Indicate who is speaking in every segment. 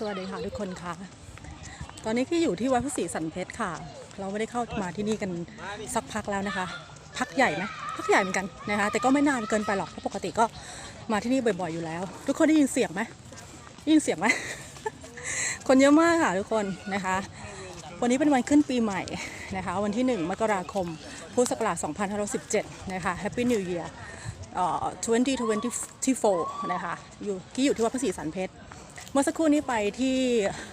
Speaker 1: สวัสดีค่ะทุกคนค่ะ ตอนนี้ที่อยู่ที่วัดพระศรีสันเพชรค่ะ เราไม่ได้เข้ามาที่นี่กันสักพักแล้วนะคะ พักใหญ่ไหมพักใหญ่เหมือนกันนะคะ แต่ก็ไม่นานเกินไปหรอกเพราะปกติก็มาที่นี่บ่อยๆอยู่แล้ว ทุกคนได้ยินเสียงไหมได้ยินเสียงไหมคนเยอะมากค่ะทุกคนนะคะ วันนี้เป็นวันขึ้นปีใหม่นะคะ วันที่ 1 มกราคม พุทธศักราช2517 นะคะ Happy New Year เอ่อ2024 นะคะ อยู่ที่อยู่ที่วัดพระศรีสันเพชร เมื่อสักครู่นี้ไปที่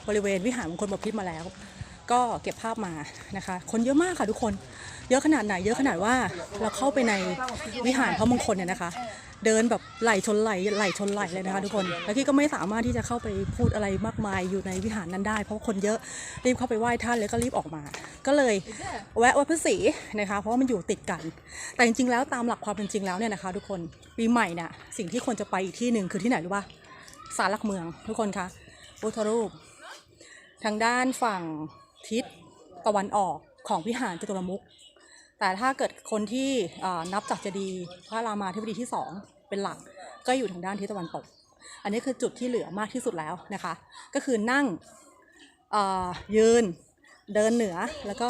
Speaker 1: บริเวณวิหารมงคลบพิตรมาแล้ว ก็เก็บภาพมานะคะ คนเยอะมากค่ะทุกคน เยอะขนาดไหน เยอะขนาดว่าเราเข้าไปในวิหารพระมงคลเนี่ยนะคะ เดินแบบไหลชนไหลไหลชนไหลเลยนะคะทุกคน แล้วกี้ก็ไม่สามารถที่จะเข้าไปพูดอะไรมากมายอยู่ในวิหารนั้นได้ เพราะคนเยอะรีบเข้าไปไหว้ท่านแล้วก็รีบออกมา ก็เลยแวะวัดพระศรีนะคะ เพราะว่ามันอยู่ติดกัน แต่จริงๆแล้วตามหลักความเป็นจริงแล้วเนี่ยนะคะ ทุกคนปีใหม่เนี่ยสิ่งที่ควรจะไปอีกที่หนึ่งคือที่ไหนรู้ป่ะ ศาลหลักเมืองทุกคนคะพุทธรูป ทางด้านฝั่งทิศตะวันออกของวิหารจตุรมุขแต่ถ้าเกิดคนที่นับจากเจดีย์พระรามาธิบดีที่สองเป็นหลักก็อยู่ทางด้านทิศตะวันตก อันนี้คือจุดที่เหลือมากที่สุดแล้วนะคะ ก็คือนั่งยืนเดินเหนือแล้วก็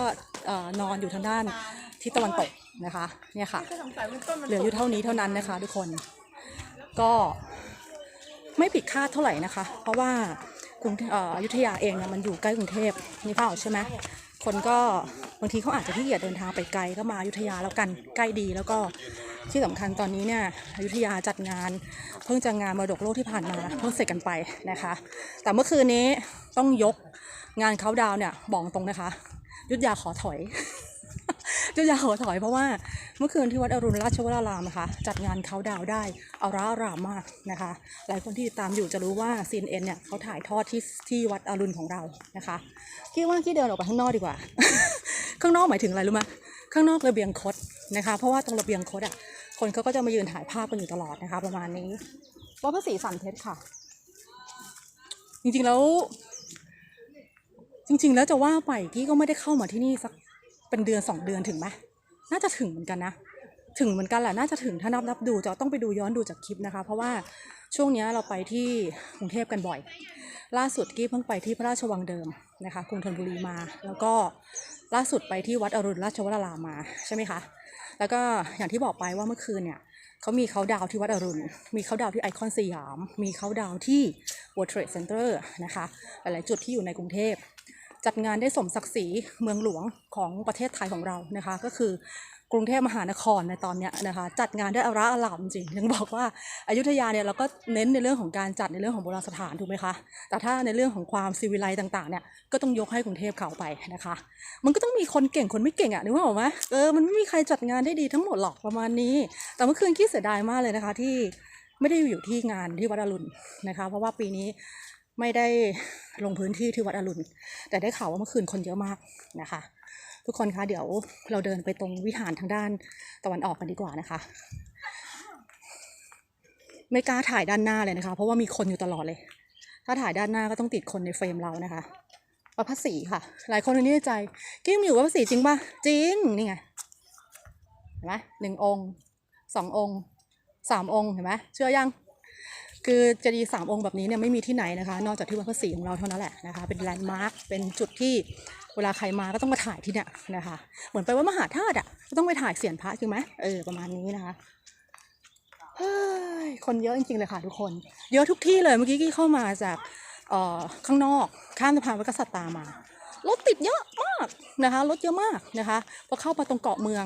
Speaker 1: นอนอยู่ทางด้านทิศตะวันตกนะคะเนี่ยค่ะเหลืออยู่เท่านี้เท่านั้นนะคะ ทุกคนก็ ไม่ผิดคาดเท่าไหร่นะคะ เพราะว่ากรุงเทพเอ่ออยุธยาเองเนี่ยมันอยู่ใกล้กรุงเทพนี่เปล่าใช่ไหมคนก็บางทีเขาอาจจะที่เกียจเดินทางไปไกลก็มาอยุธยาแล้วกันใกล้ดีแล้วก็ที่สำคัญตอนนี้เนี่ยอยุธยาจัดงาน เพิ่งจะงานมรดกโลกที่ผ่านมาเพิ่งเสร็จกันไปนะคะ แต่เมื่อคืนนี้ต้องยกงานเขาดาวเนี่ยบอกตรงนะคะ ยุทธยาขอถอย ยุทธยาขอถอยเพราะว่า เมื่อคืนที่วัดอรุณราชวรารามนะคะ จัดงานเขาดาวได้อาร่ารามมากนะคะ หลายคนที่ตามอยู่จะรู้ว่า CNN เนี่ยเขาถ่ายทอดที่ที่วัดอรุณของเรานะคะคิดว่าที่เดินออกไปข้างนอกดีกว่า ข้างนอกหมายถึงอะไรรู้ไหมข้างนอกระเบียงคดนะคะ เพราะว่าตรงระเบียงคดอะคนเขาก็จะมายืนถ่ายภาพกันอยู่ตลอดนะคะ ประมาณนี้วัดพระศรีสันเพชรค่ะ จริงๆแล้ว จริง ๆ แล้วจะว่าไปกี้ก็ไม่ได้เข้ามาที่นี่สักเป็นเดือนสองเดือนถึงไหม น่าจะถึงเหมือนกันนะ ถึงเหมือนกันแหละ น่าจะถึงถ้านับนับดูจะต้องไปดูย้อนดูจากคลิปนะคะ เพราะว่าช่วงนี้เราไปที่กรุงเทพกันบ่อย ล่าสุดกี้เพิ่งไปที่พระราชวังเดิมนะคะกรุงธนบุรีมา แล้วก็ล่าสุดไปที่วัดอรุณราชวรารามมาใช่ไหมคะ แล้วก็อย่างที่บอกไปว่าเมื่อคืนเนี่ยเขามีเขาดาวที่วัดอรุณ มีเขาดาวที่ไอคอนสยาม มีเขาดาวที่ World Trade Center นะคะ หลายๆจุดที่อยู่ในกรุงเทพ จัดงานได้สมศักดิ์ศรีเมืองหลวงของประเทศไทยของเรานะคะ ก็คือกรุงเทพมหานครในตอนนี้นะคะจัดงานได้อาระอลามจริงยังบอกว่าอายุทยาเนี่ยเราก็เน้นในเรื่องของการจัดในเรื่องของโบราณสถานถูกไหมคะแต่ถ้าในเรื่องของความซีวิไลต่างๆเนี่ยก็ต้องยกให้กรุงเทพเขาไปนะคะ มันก็ต้องมีคนเก่งคนไม่เก่งอะนึกว่าออกไหมเออมันไม่มีใครจัดงานได้ดีทั้งหมดหรอกประมาณนี้ แต่เมื่อคืนกี้เสียดายมากเลยนะคะที่ไม่ได้อยู่ที่งานที่วัดอรุณนะคะ เพราะว่าปีนี้ ไม่ได้ลงพื้นที่ที่วัดอรุณ แต่ได้ข่าวว่าเมื่อคืนคนเยอะมากนะคะ ทุกคนคะเดี๋ยวเราเดินไปตรงวิหารทางด้านตะวันออกกันดีกว่านะคะ ไม่กล้าถ่ายด้านหน้าเลยนะคะ เพราะว่ามีคนอยู่ตลอดเลย ถ้าถ่ายด้านหน้าก็ต้องติดคนในเฟรมเรานะคะวัดพระศรีค่ะ หลายคนในนี้ใใจกิ้งอยู่วัดพระศรีจริงปะจริงนี่ไงเห็นไหมหนึ่งองค์สององค์สามองค์เห็นไหมเชื่อยัง คือเจดีย์สามองค์แบบนี้เนี่ยไม่มีที่ไหนนะคะ นอกจากที่วัดพระศรีของเราเท่านั้นแหละนะคะ เป็นแลนด์มาร์คเป็นจุดที่เวลาใครมาก็ต้องมาถ่ายที่เนี่ยนะคะ เหมือนไปว่ามหาธาตุอะก็ต้องไปถ่ายเสียนพระจริงไหมเออประมาณนี้นะคะเฮ้ยคนเยอะจริงๆเลยค่ะทุกคน เยอะทุกที่เลยเมื่อกี้กี้เข้ามาจากเอ่อข้างนอกข้ามสะพานวัดกษัตริย์ตามารถติดเยอะมากนะคะรถเยอะมากนะคะพอเข้ามาตรงเกาะเมือง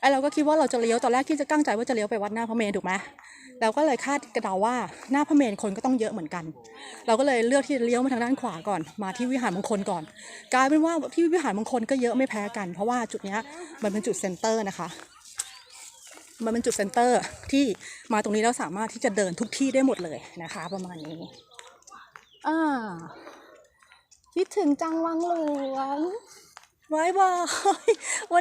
Speaker 1: ไอเราก็คิดว่าเราจะเลี้ยวตอนแรกที่จะตั้งใจว่าจะเลี้ยวไปวัดหน้าพระเมรุถูกไหม เราก็เลยคาดกระเดาว่าหน้าพระเมรุคนก็ต้องเยอะเหมือนกัน เราก็เลยเลือกที่จะเลี้ยวมาทางด้านขวาก่อนมาที่วิหารมงคลก่อน กลายเป็นว่าที่วิหารมงคลก็เยอะไม่แพ้กัน เพราะว่าจุดเนี้ยมันเป็นจุดเซ็นเตอร์นะคะ มันเป็นจุดเซ็นเตอร์ที่มาตรงนี้แล้วสามารถที่จะเดินทุกที่ได้หมดเลยนะคะ ประมาณนี้อ่าคิดถึงจังวังหลวงไว้บายวัน